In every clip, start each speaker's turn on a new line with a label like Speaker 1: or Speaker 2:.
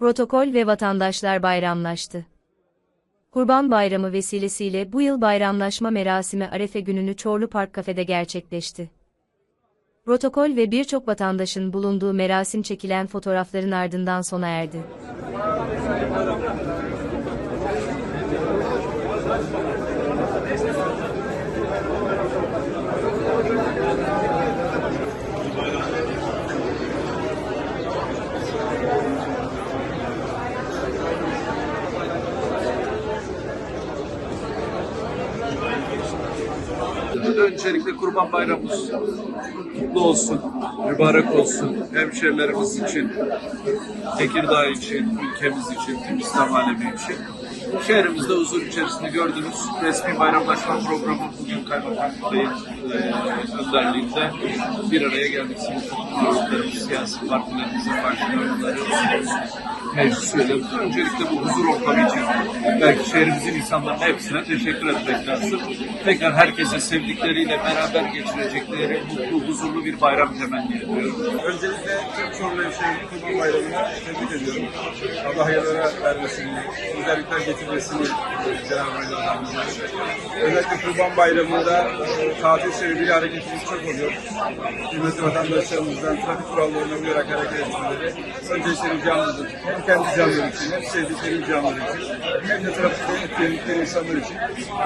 Speaker 1: Protokol ve vatandaşlar bayramlaştı. Kurban Bayramı vesilesiyle bu yıl bayramlaşma merasimi Arefe gününü Çorlu Park Kafede gerçekleşti. Protokol ve birçok vatandaşın bulunduğu merasim çekilen fotoğrafların ardından sona erdi.
Speaker 2: Öncelikle Kurban Bayramımız kutlu olsun, mübarek olsun. Hemşerilerimiz için, Tekirdağ için, ülkemiz için, tüm İslam alemi için. Şehrimizde huzur içerisinde gördüğünüz resmi bayramlaşma programı bugün Kaymakam Bey'in e, önderliğinde bir araya geldik. Sivil siyasi partilerimizin başkanları, meclis. Öncelikle bu huzur ortamı için belki şehrimizin insanlarına hepsine teşekkür etmek lazım. Tekrar herkese sevdikleriyle beraber geçirecekleri mutlu, huzurlu bir bayram temenni ediyorum.
Speaker 3: Öncelikle tüm Çorlu Hemşehri'nin Kurban Bayramı'na tebrik ediyorum. Allah hayırlara vermesini, güzellikler getirmesini Cenab-ı. Özellikle Kurban Bayramı'nda e, tatil sebebiyle hareketimiz çok oluyor. Kıymetli vatandaşlarımızdan trafik kurallarına uyarak hareket etmeleri öncelikle ricamızdır. Hem kendi canları için, hem sevdikleri canları için, hem de trafikte etkiledikleri insanlar için.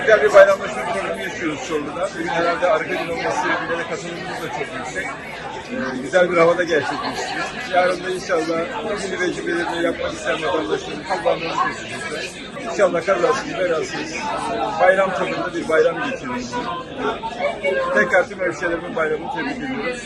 Speaker 3: Güzel bir bayramlaşma programı yaşıyoruz Çorlu'da. Bugün herhalde arka gün olması de katılımımız da çok yüksek. Ee, güzel bir havada gerçekleşti. Yarın da inşallah ilgili vecibelerini yapmak isteyen vatandaşların kullanmalarını kesinlikle. İnşallah kazasız belasız e, bayram tadında bir bayram geçiririz. Tekrar tüm hemşehrilerimin bayramını tebrik ediyoruz.